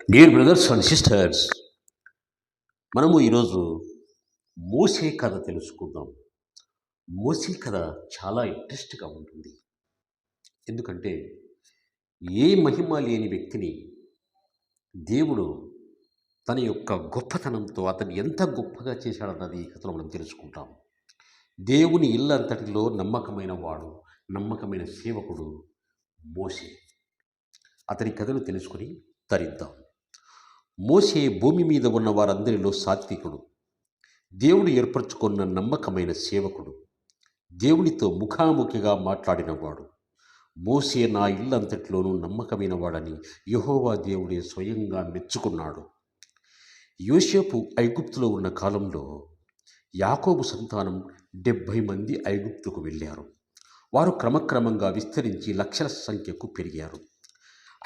Dear brothers and sisters మనము ఈరోజు మోసే కథ తెలుసుకుందాం. మోసే కథ చాలా ఇంట్రెస్ట్గా ఉంటుంది. ఎందుకంటే ఏ మహిమ లేని వ్యక్తిని దేవుడు తన యొక్క గొప్పతనంతో అతను ఎంత గొప్పగా చేశాడన్నది ఈ కథలో మనం తెలుసుకుంటాం. దేవుని ఇల్లంతటిలో నమ్మకమైన వాడు నమ్మకమైన సేవకుడు మోసే. అతని కథను తెలుసుకుని తరిద్దాం. మోసే భూమి మీద ఉన్న వారందరిలో సాత్వికుడు. దేవుడు ఏర్పరచుకున్న నమ్మకమైన సేవకుడు. దేవునితో ముఖాముఖిగా మాట్లాడినవాడు. మోసే నా ఇల్లంతటిలోనూ నమ్మకమైన వాడని యహోవా దేవుడే స్వయంగా మెచ్చుకున్నాడు. యోసేపు ఐగుప్తులో ఉన్న కాలంలో యాకోబు సంతానం డెబ్భై మంది ఐగుప్తుకు వెళ్ళారు. వారు క్రమక్రమంగా విస్తరించి లక్షల సంఖ్యకు పెరిగారు.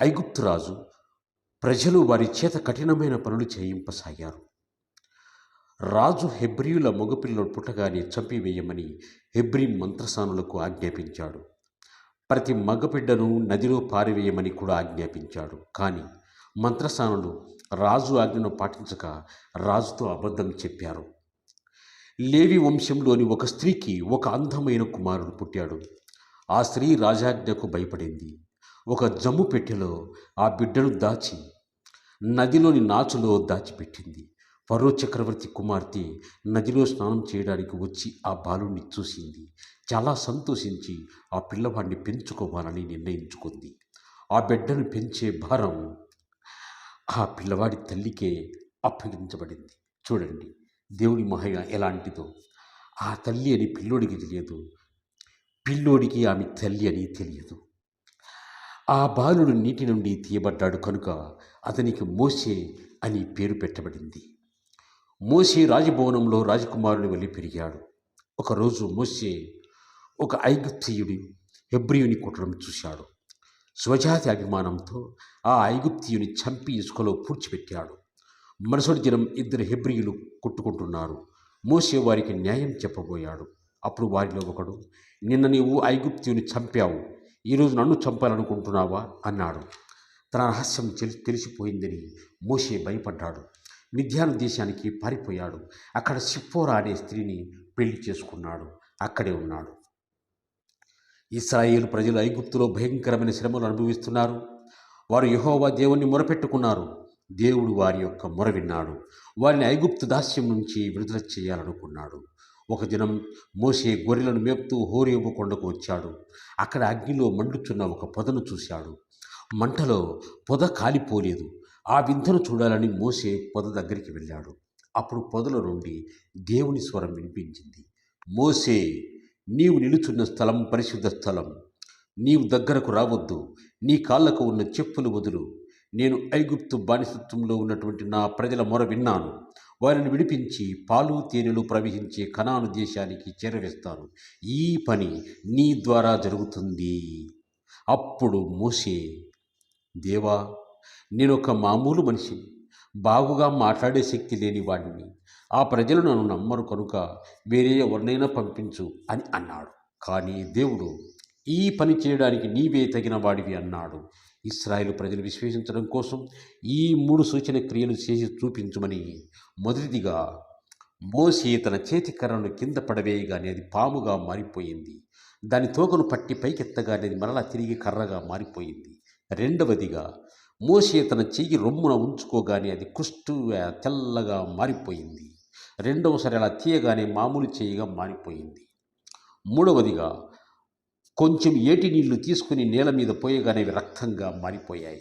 ఐగుప్తు రాజు ప్రజలు వారి చేత కఠినమైన పనులు చేయింపసాగారు. రాజు హెబ్రియుల మగపిల్లలు పుట్టగానే చంపివేయమని హెబ్రి మంత్రసానులకు ఆజ్ఞాపించాడు. ప్రతి మగబిడ్డను నదిలో పారివేయమని కూడా ఆజ్ఞాపించాడు. కానీ మంత్రసానులు రాజు ఆజ్ఞను పాటించక రాజుతో అబద్ధం చెప్పారు. లేవి వంశంలోని ఒక స్త్రీకి ఒక అందమైన కుమారుడు పుట్టాడు. ఆ స్త్రీ రాజాజ్ఞకు భయపడింది. ఒక జమ్ము పెట్టెలో ఆ బిడ్డను దాచి నదిలోని నాచులో దాచిపెట్టింది. ఫరో చక్రవర్తి కుమార్తె నదిలో స్నానం చేయడానికి వచ్చి ఆ బాలుని చూసింది. చాలా సంతోషించి ఆ పిల్లవాడిని పెంచుకోవాలని నిర్ణయించుకుంది. ఆ బిడ్డను పెంచే భారం ఆ పిల్లవాడి తల్లికే అప్పగించబడింది. చూడండి దేవుని మహిమ ఎలాంటిదో. ఆ తల్లి అని పిల్లోడికి తెలియదు. పిల్లోడికి ఆమె తల్లి అని తెలియదు. ఆ బాలుడు నీటి నుండి తీయబడ్డాడు కనుక అతనికి మోసే అని పేరు పెట్టబడింది. మోసే రాజభవనంలో రాజకుమారుని వెళ్ళి పెరిగాడు. ఒకరోజు మోసే ఒక ఐగుప్తియుడి హెబ్రియుని కుట్రడం చూశాడు. స్వజాతి అభిమానంతో ఆ ఐగుప్తియుని చంపి ఇసుకలో పూడ్చిపెట్టాడు. మరుసటి దినం ఇద్దరు హెబ్రియులు కొట్టుకుంటున్నారు. మోసే వారికి న్యాయం చెప్పబోయాడు. అప్పుడు వారిలో ఒకడు నిన్న నీవు ఐగుప్తియుని చంపావు. ఈరోజు నన్ను చంపాలనుకుంటున్నావా? అన్నాడు. తన రహస్యం తెలి తెలిసిపోయిందని మోషే భయపడ్డాడు. మిథ్యాను దేశానికి పారిపోయాడు. అక్కడ సిప్పోరా అనే స్త్రీని పెళ్ళి చేసుకున్నాడు. అక్కడే ఉన్నాడు. ఇస్రాయేల్ ప్రజలు ఐగుప్తులో భయంకరమైన శ్రమలు అనుభవిస్తున్నారు. వారు యహోవా దేవుణ్ణి మొరపెట్టుకున్నారు. దేవుడు వారి యొక్క మొర విన్నాడు. వారిని ఐగుప్తు దాస్యం నుంచి విడుదల చేయాలనుకున్నాడు. ఒక దినం మోసే గొర్రెలను మేపుతూ హోరేబు కొండకు వచ్చాడు. అక్కడ అగ్నిలో మండుచున్న ఒక పొదను చూశాడు. మంటలో పొద కాలిపోలేదు. ఆ వింతను చూడాలని మోసే పొద దగ్గరికి వెళ్ళాడు. అప్పుడు పొదల నుండి దేవుని స్వరం వినిపించింది. మోసే నీవు నిలుచున్న స్థలం పరిశుద్ధ స్థలం. నీవు దగ్గరకు రావద్దు. నీ కాళ్ళకు ఉన్న చెప్పులు వదులు. నేను ఐగుప్తు బానిసత్వంలో ఉన్నటువంటి నా ప్రజల మొర విన్నాను. వారిని విడిపించి పాలు తేనెలు ప్రవహించే కణాను దేశానికి చేరవేస్తాను. ఈ పని నీ ద్వారా జరుగుతుంది. అప్పుడు మోసే దేవా నేను ఒక మామూలు మనిషిని. బాగుగా మాట్లాడే శక్తి లేని వాడిని. ఆ ప్రజలు నన్ను నమ్మరు కనుక వేరే ఎవరినైనా పంపించు అని అన్నాడు. కానీ దేవుడు ఈ పని చేయడానికి నీవే తగిన వాడివి అన్నాడు. ఇస్రాయేల్ ప్రజలు విశ్వసించడం కోసం ఈ మూడు సూచన క్రియలు చేసి చూపించమని మొదటిదిగా మోసి తన చేతి కర్రను కింద పడవేయగానే అది పాముగా మారిపోయింది. దాని తోకను పట్టి పైకెత్తగానే అది మరలా తిరిగి కర్రగా మారిపోయింది. రెండవదిగా మోసే తన చెయ్యి రొమ్మున ఉంచుకోగానే అది కుష్టు తెల్లగా మారిపోయింది. రెండవసారి అలా తీయగానే మామూలు చేయిగా మారిపోయింది. మూడవదిగా కొంచెం ఏటి నీళ్ళు తీసుకుని నేల మీద పోయగానే రక్తంగా మారిపోయాయి.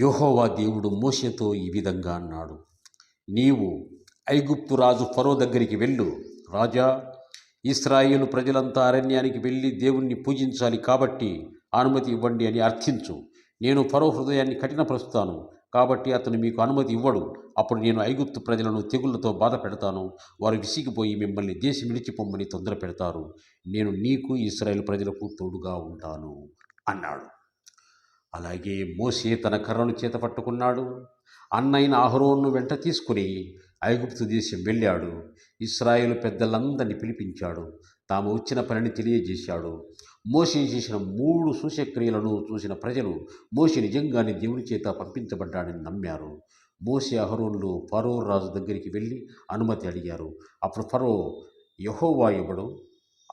యోహోవా దేవుడు మోసతో ఈ విధంగా అన్నాడు. నీవు ఐగుప్తు రాజు ఫరో దగ్గరికి వెళ్ళు. రాజా ఇస్రాయిలు ప్రజలంతా అరణ్యానికి వెళ్ళి దేవుణ్ణి పూజించాలి కాబట్టి అనుమతి ఇవ్వండి అని అర్థించు. నేను ఫరో హృదయాన్ని కఠినపరుస్తాను. కాబట్టి అతను మీకు అనుమతి ఇవ్వడు. అప్పుడు నేను ఐగుప్తు ప్రజలను తెగుళ్ళతో బాధ పెడతాను. వారు విసిగిపోయి మిమ్మల్ని దేశం విడిచిపోమ్మని తొందర పెడతారు. నేను నీకు ఇస్రాయేల్ ప్రజలకు తోడుగా ఉంటాను అన్నాడు. అలాగే మోసే తన కర్రను చేత పట్టుకున్నాడు. అన్నైన ఆహరోను వెంట తీసుకుని ఐగుప్తు దేశం వెళ్ళాడు. ఇస్రాయేల్ పెద్దలందరినీ పిలిపించాడు. తాము వచ్చిన పనిని తెలియజేశాడు. మోషే చేసిన మూడు సూచక్రియలను చూసిన ప్రజలు మోషే నిజంగానే దేవుని చేత పంపించబడ్డాడని నమ్మారు. మోసే అహరోన్లు ఫరో రాజు దగ్గరికి వెళ్ళి అనుమతి అడిగారు. అప్పుడు ఫరో యహోవా ఇవ్వడు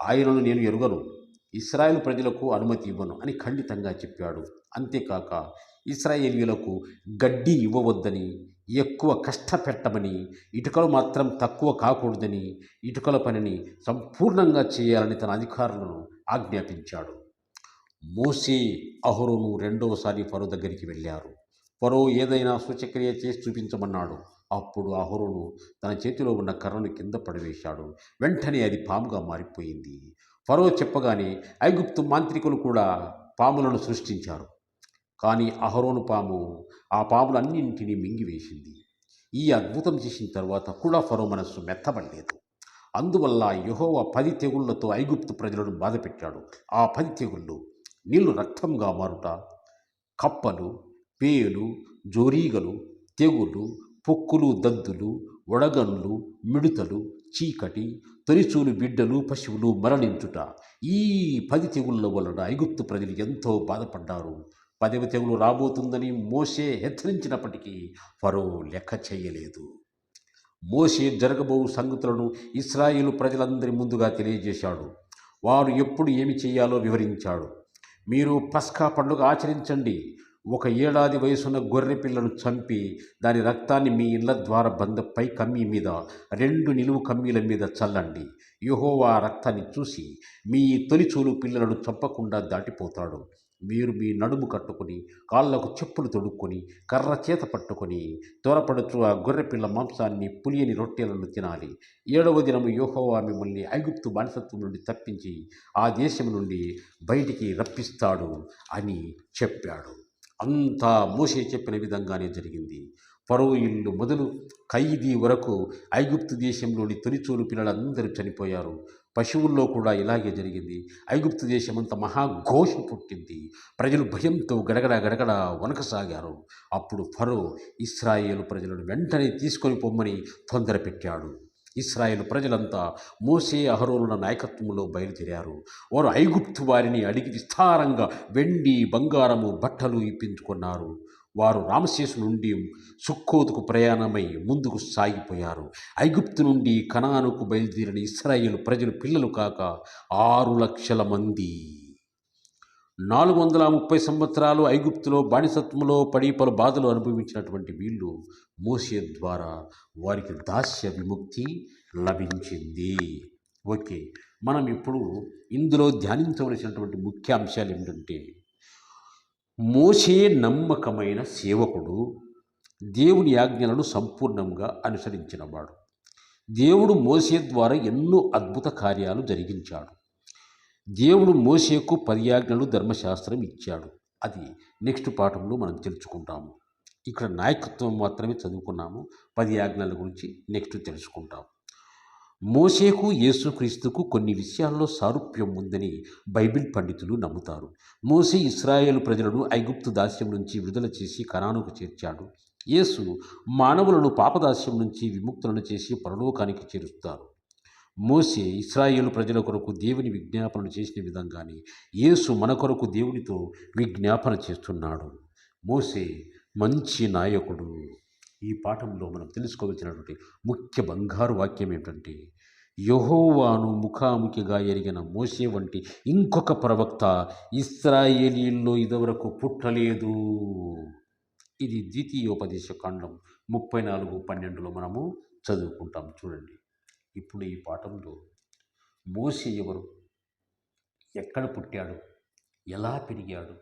ఆయనను నేను ఎరుగను. ఇస్రాయేల్ ప్రజలకు అనుమతి ఇవ్వను అని ఖండితంగా చెప్పాడు. అంతేకాక ఇస్రాయేలీయులకు గడ్డి ఇవ్వవద్దని ఎక్కువ కష్టపెట్టమని ఇటుకలు మాత్రం తక్కువ కాకూడదని ఇటుకల పనిని సంపూర్ణంగా చేయాలని తన అధికారులను ఆజ్ఞాపించాడు. మోసే అహరోను రెండవసారి ఫరో దగ్గరికి వెళ్ళారు. ఫరో ఏదైనా సూచక్రియ చేసి చూపించమన్నాడు. అప్పుడు అహురును తన చేతిలో ఉన్న కర్రను కింద పడవేశాడు. వెంటనే అది పాముగా మారిపోయింది. ఫరో చెప్పగానే ఐగుప్తు మాంత్రికులు కూడా పాములను సృష్టించారు. కానీ అహరోను పాము ఆ పాములన్నింటినీ మింగివేసింది. ఈ అద్భుతం చేసిన తర్వాత కూడా ఫరో మనస్సు మెత్తబడలేదు. అందువల్ల యహోవ పది తెగుళ్ళతో ఐగుప్తు ప్రజలను బాధపెట్టాడు. ఆ పది తెగుళ్ళు నీళ్ళు రక్తంగా మారుట కప్పలు పేలు జోరీగలు తెగులు పొక్కులు దద్దులు వడగన్లు మిడుతలు చీకటి తొలిచూలు బిడ్డలు పశువులు మరణించుట. ఈ పది తెగుళ్ళ వలన ఐగుప్తు ప్రజలు ఎంతో బాధపడ్డారు. పదవి తెగులు రాబోతుందని మోసే హెచ్చరించినప్పటికీ ఫరో లెక్క చేయలేదు. మోసే జరగబో సంగతులను ఇస్రాయిలు ప్రజలందరి ముందుగా తెలియజేశాడు. వారు ఎప్పుడు ఏమి చేయాలో వివరించాడు. మీరు పస్కా పండుగ ఆచరించండి. ఒక ఏడాది వయసున్న గొర్రె పిల్లను చంపి దాని రక్తాన్ని మీ ఇళ్ళ ద్వార బంధపై కమ్మీ మీద రెండు నిలువు కమ్మీల మీద చల్లండి. యెహోవా ఆ రక్తాన్ని చూసి మీ తొలిచూలు పిల్లలను చంపకుండా దాటిపోతాడు. మీరు మీ నడుము కట్టుకొని కాళ్ళకు చెప్పులు తొడుక్కొని కర్ర చేత పట్టుకొని త్వరపడుచు ఆ గొర్రెపిల్ల మాంసాన్ని పులియని రొట్టెలను తినాలి. ఏడవ దినము యోహోవా మిమ్మల్ని ఐగుప్తు బానిసత్వం నుండి తప్పించి ఆ దేశం నుండి బయటికి రప్పిస్తాడు అని చెప్పాడు. అంతా మోసే చెప్పిన విధంగానే జరిగింది. ఫరో ఇల్లు మొదలు ఖైదీ వరకు ఐగుప్తు దేశంలోని తొలిచూలు పిల్లలందరూ చనిపోయారు. పశువుల్లో కూడా ఇలాగే జరిగింది. ఐగుప్తు దేశమంతా మహాఘోష పుట్టింది. ప్రజలు భయంతో గడగడ గడగడ వనకసాగారు అప్పుడు ఫరో ఇస్రాయేల్ ప్రజలను వెంటనే తీసుకొని పొమ్మని తొందర పెట్టాడు. ఇస్రాయేల్ ప్రజలంతా మోసే అహరోనుల నాయకత్వంలో బయలుదేరారు. వారు ఐగుప్తు వారిని అడిగి విస్తారంగా వెండి బంగారము బట్టలు ఇప్పించుకున్నారు. వారు రామశేషు నుండి సుక్కోతుకు ప్రయాణమై ముందుకు సాగిపోయారు. ఐగుప్తు నుండి కణానుకు బయలుదేరిన ఇస్రాయేల్ ప్రజలు పిల్లలు కాక ఆరు లక్షల మంది. నాలుగు వందల ముప్పై సంవత్సరాలు ఐగుప్తులో బానిసత్వంలో పడి పలు బాధలు అనుభవించినటువంటి వీళ్ళు మోసే ద్వారా వారికి దాస్య విముక్తి లభించింది. ఓకే మనం ఇప్పుడు ఇందులో ధ్యానించవలసినటువంటి ముఖ్య అంశాలు ఏమిటంటే మోసే నమ్మకమైన సేవకుడు. దేవుని ఆజ్ఞలను సంపూర్ణంగా అనుసరించినవాడు. దేవుడు మోసే ద్వారా ఎన్నో అద్భుత కార్యాలు జరిగించాడు. దేవుడు మోసేకు పది ఆజ్ఞలు ధర్మశాస్త్రం ఇచ్చాడు. అది నెక్స్ట్ పాఠంలో మనం తెలుసుకుంటాము. ఇక్కడ నాయకత్వం మాత్రమే చదువుకున్నాము. పది ఆజ్ఞల గురించి నెక్స్ట్ తెలుసుకుంటాం మోసేకు యేసుక్రీస్తుకు కొన్ని విషయాల్లో సారూప్యం ఉందని బైబిల్ పండితులు నమ్ముతారు. మోసే ఇస్రాయేల్ ప్రజలను ఐగుప్తు దాస్యం నుంచి విడుదల చేసి కనానుకు చేర్చాడు. యేసు మానవులను పాపదాస్యం నుంచి విముక్తులను చేసి పరలోకానికి చేరుస్తారు. మోసే ఇస్రాయేల్ ప్రజల కొరకు దేవుని విజ్ఞాపనలు చేసిన విధంగానే యేసు మన కొరకు దేవునితో విజ్ఞాపన చేస్తున్నాడు. మోసే మంచి నాయకుడు. ఈ పాఠంలో మనం తెలుసుకోవలసినటువంటి ముఖ్య బంగారు వాక్యం ఏమిటంటే యహోవాను ముఖాముఖిగా ఎరిగిన మోసే వంటి ఇంకొక ప్రవక్త ఇస్రాయేలీల్లో ఇదివరకు పుట్టలేదు. ఇది ద్వితీయోపదేశ కాండం ముప్పై నాలుగు పన్నెండులో మనము చదువుకుంటాం. చూడండి. ఇప్పుడు ఈ పాఠంలో మోసే ఎవరు? ఎక్కడ పుట్టాడు? ఎలా పెరిగాడు?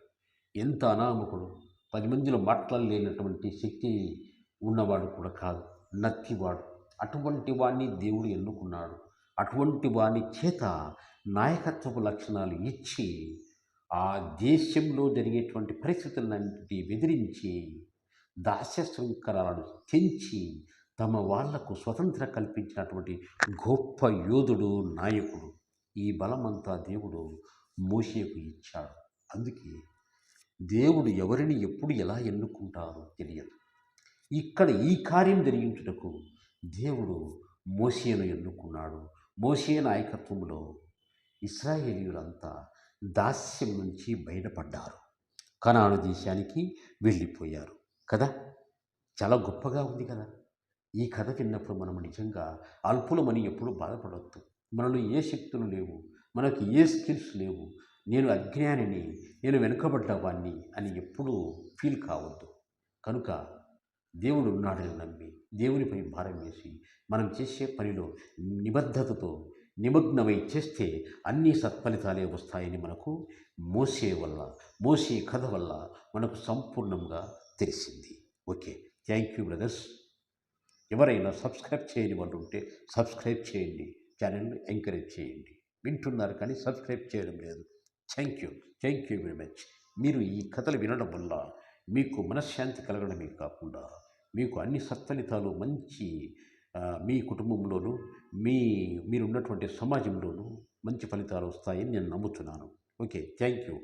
ఎంత అనామకుడు? పది మందిలో మాట్లాడలేనటువంటి శక్తి ఉన్నవాడు కూడా కాదు. నత్తివాడు. అటువంటి వాడిని దేవుడు ఎన్నుకున్నాడు. అటువంటి వాని చేత నాయకత్వపు లక్షణాలు ఇచ్చి ఆ దేశంలో జరిగేటువంటి పరిస్థితులన్నింటినీ బెదిరించి దాస్య శృంఖలాలను తెంచి తమ వాళ్ళకు స్వతంత్ర కల్పించినటువంటి గొప్ప యోధుడు నాయకుడు. ఈ బలమంతా దేవుడు మోషేకు ఇచ్చాడు. అందుకే దేవుడు ఎవరిని ఎప్పుడు ఎలా ఎన్నుకుంటారో తెలియదు. ఇక్కడ ఈ కార్యం జరిగించుటకు దేవుడు మోసేను ఎన్నుకున్నాడు. మోసే నాయకత్వంలో ఇస్రాయేలీయులంతా దాస్యం నుంచి బయటపడ్డారు. కనాను దేశానికి వెళ్ళిపోయారు కదా? చాలా గొప్పగా ఉంది కదా? ఈ కథ విన్నప్పుడు మనం నిజంగా అల్పులమని ఎప్పుడూ బాధపడవద్దు మనలో ఏ శక్తులు లేవు మనకి ఏ స్కిల్స్ లేవు నేను అజ్ఞానిని నేను వెనుకబడ్డవాణ్ణి అని ఎప్పుడూ ఫీల్ కావద్దు. కనుక దేవుడు ఉన్నాడని నమ్మి దేవునిపై భారం వేసి మనం చేసే పనిలో నిబద్ధతతో నిమగ్నమై చేస్తే అన్ని సత్ఫలితాలే వస్తాయని మనకు మోసే వల్ల మోసే కథ వల్ల మనకు సంపూర్ణంగా తెలిసింది. Okay thank you brothers. ఎవరైనా సబ్స్క్రైబ్ చేయని వాళ్ళు ఉంటే సబ్స్క్రైబ్ చేయండి ఛానల్ని ఎంకరేజ్ చేయండి. వింటున్నారు కానీ సబ్స్క్రైబ్ చేయడం లేదు. Thank you thank you very much. మీరు ఈ కథలు వినడం వల్ల మీకు మనశ్శాంతి కలగడమే కాకుండా మీకు అన్ని సత్ఫలితాలు మంచి మీ కుటుంబంలోనూ మీ మీరున్నటువంటి సమాజంలోనూ మంచి ఫలితాలు వస్తాయని నేను నమ్ముతున్నాను. Okay thank you.